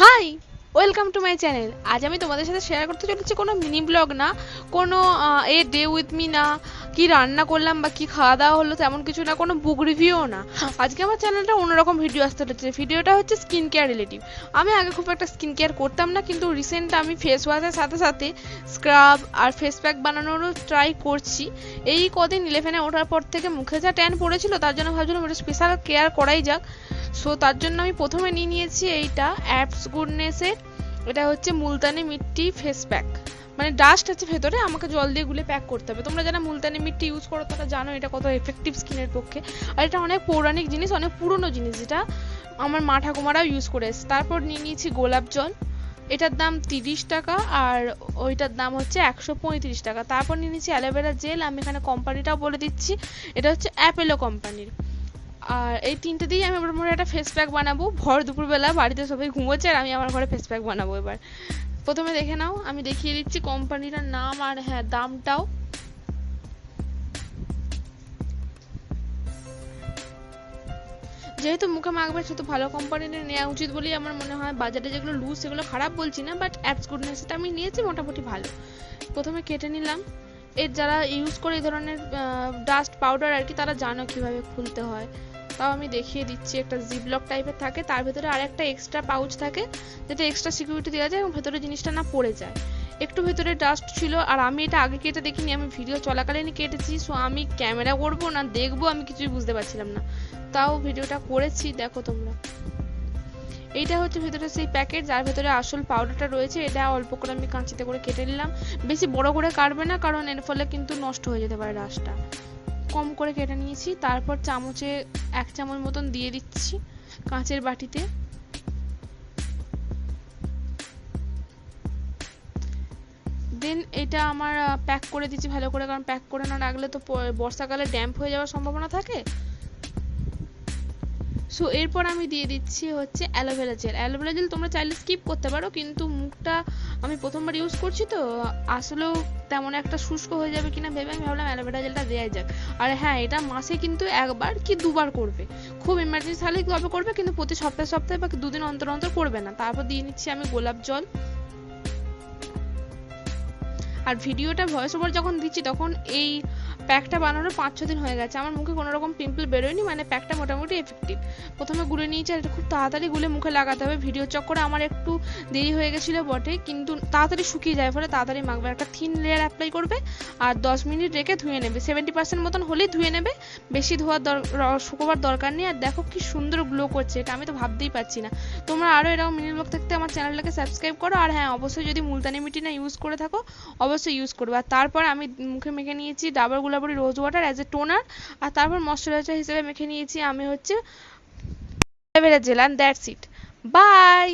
Hi welcome to my channel আজ আমি তোমাদের সাথে শেয়ার করতে চলেছি কোনো মিনি ব্লগ না কোনো এ ডে উইথ মি না কি রান্না করলাম বা কি খাওয়া দাওয়া হলো তেমন কিছু না কোনো বুক রিভিউও না। আজকে আমার চ্যানেলটা অন্যরকম ভিডিও আসতে চলেছে। ভিডিওটা হচ্ছে স্কিন কেয়ার রিলেটিভ আমি আগে খুব একটা স্কিন কেয়ার করতাম না কিন্তু রিসেন্ট আমি ফেস ওয়াশের সাথে সাথে স্ক্রাব আর ফেস প্যাক বানানোরও ট্রাই করছি। এই কদিন ইলেভেনে ওঠার পর থেকে মুখে যা ট্যান পড়েছিল তার জন্য ভাবছিলাম একটা স্পেশাল কেয়ার করাই যাক। সো তার জন্য আমি প্রথমে নিয়ে নিয়েছি এইটা অ্যাপস গুডনেসের এটা হচ্ছে মুলতানি মিট্টি ফেস প্যাক মানে ডাস্ট আছে ভেতরে, আমাকে জল দিয়ে গুলে প্যাক করতে হবে। তোমরা যারা মুলতানি মিট্টি ইউজ করো, তারা জানো এটা কত এফেক্টিভ স্কিনের পক্ষে। আর এটা অনেক পৌরাণিক জিনিস, অনেক পুরনো জিনিস, যেটা আমার মা ঠাকুমারাও ইউজ করে এসেছে। তারপর নিয়ে নিয়েছি গোলাপ জল। এটার দাম তিরিশ টাকা আর ওইটার দাম হচ্ছে একশো পঁয়ত্রিশ টাকা। তারপর নিয়ে নিয়েছি অ্যালোভেরা জেল। আমি এখানে কোম্পানিটাও বলে দিচ্ছি। এটা হচ্ছে অ্যাপেলো কোম্পানির আর এই তিনটে দিয়েই আমি মোটামুটি একটা ফেস প্যাক বানাবো। ভর, দুপুরবেলা বাড়িতে সবাই ঘুমোচ্ছে আর আমি আমার ঘরে ফেস প্যাক বানাবো এবার। প্রথমে দেখে নাও, আমি দেখিয়ে দিচ্ছি কোম্পানিটার নাম আর হ্যাঁ দামটাও। যেহেতু মুখে মাখবে, সেহেতু ভালো কোম্পানির নেওয়া উচিত বলেই আমার মনে হয়। বাজারে যেগুলো লুজ সেগুলো খারাপ বলছি না বাট অ্যাপস গুডনেসটা আমি নিয়েছি, মোটামুটি ভালো। প্রথমে কেটে নিলাম। এর যারা ইউজ করে এই ধরনের ডাস্ট পাউডার আর কি, তারা জানো কীভাবে খুলতে হয়। তাও আমি দেখিয়ে দিচ্ছি। একটা জিপলক টাইপের থাকে, তার ভেতরে আর একটা এক্সট্রা পাউচ থাকে, যেটা এক্সট্রা সিকিউরিটি দেওয়া যায় এবং ভেতরে জিনিসটা না পড়ে যায়। একটু ভেতরে ডাস্ট ছিল আর আমি এটা আগে কেটে দেখিনি, আমি ভিডিও চলাকালীনই কেটেছি সো আমি ক্যামেরা করব না, দেখব, আমি কিছুই বুঝতে পারছিলাম না। তাও ভিডিওটা করেছি, দেখো তোমরা। এইটা হচ্ছে ভেতরে সেই প্যাকেট যার ভেতরে আসল পাউডারটা রয়েছে, এটা অল্প করে আমি কাঁচিতে করে কেটে নিলাম। বেশি বড় করে কাটবে না, কারণ এর ফলে কিন্তু নষ্ট হয়ে যেতে পারে রাসটা কম করে কেটে নিয়েছি। তারপর চামচে এক চামচ মতন দিয়ে দিচ্ছি কাঁচের বাটিতে। দেন এটা আমার প্যাক করে দিচ্ছি ভালো করে, কারণ প্যাক করে না রাখলে তো বর্ষাকালে ড্যাম্প হয়ে যাওয়ার সম্ভাবনা থাকে। সো এরপর আমি দিয়ে দিচ্ছি হচ্ছে অ্যালোভেরা জেল অ্যালোভেরা জেল তোমরা চাইলে স্কিপ করতে পারো, কিন্তু মুখটা আমি প্রথমবার ইউজ করছি তো, আসলেও তেমন একটা শুষ্ক হয়ে যাবে কিনা ভেবে আমি ভাবলাম অ্যালোভেরা জেলটা দেওয়াই যাক। আর হ্যাঁ এটা মাসে কিন্তু একবার কি দুবার করবে। খুব ইমার্জেন্সি হলে কবে করবে কিন্তু প্রতি সপ্তাহে সপ্তাহে বা দুদিন অন্তর অন্তর করবে না। তারপর দিয়ে নিচ্ছি আমি গোলাপ জল। আর ভিডিওটা ভয়েস ওভার যখন দিচ্ছি তখন এই প্যাকটা বানানোর পাঁচ ছ দিন হয়ে গেছে। আমার মুখে কোনো রকম পিম্পল বেরোয়নি মানে প্যাকটা মোটামুটি এফেক্টিভ প্রথমে গুলে নিয়েছি, আর খুব তাড়াতাড়ি গুলে মুখে লাগাতে হবে। ভিডিও চক্করে আমার একটু দেরি হয়ে গেছিল বটে, কিন্তু তাড়াতাড়ি শুকিয়ে যায়, ফলে তাড়াতাড়ি মাখবে। একটা থিন লেয়ার অ্যাপ্লাই করবে, আর দশ মিনিট রেখে ধুয়ে নেবে। সেভেন্টি পার্সেন্ট মতন হলেই ধুয়ে নেবে। বেশি ধোয়ার শুকোবার দরকার নেই। আর দেখো কি সুন্দর গ্লো করছে, এটা আমি তো ভাবতেই পারছি না। তোমরা আরও এরকম মিনি ব্লগ থাকতে আমার চ্যানেলটাকে সাবস্ক্রাইব করো। আর হ্যাঁ অবশ্যই যদি মুলতানি মিটি না ইউজ করে থাকো, অবশ্যই ইউজ করবে। আর তারপর আমি মুখে মেখে নিয়েছি Dabur Gulabari rose water as a toner আর তারপর ময়শ্চারাইজার হিসেবে মেখে নিয়েছি আমি হচ্ছে জেলান দ্যাটস ইট বাই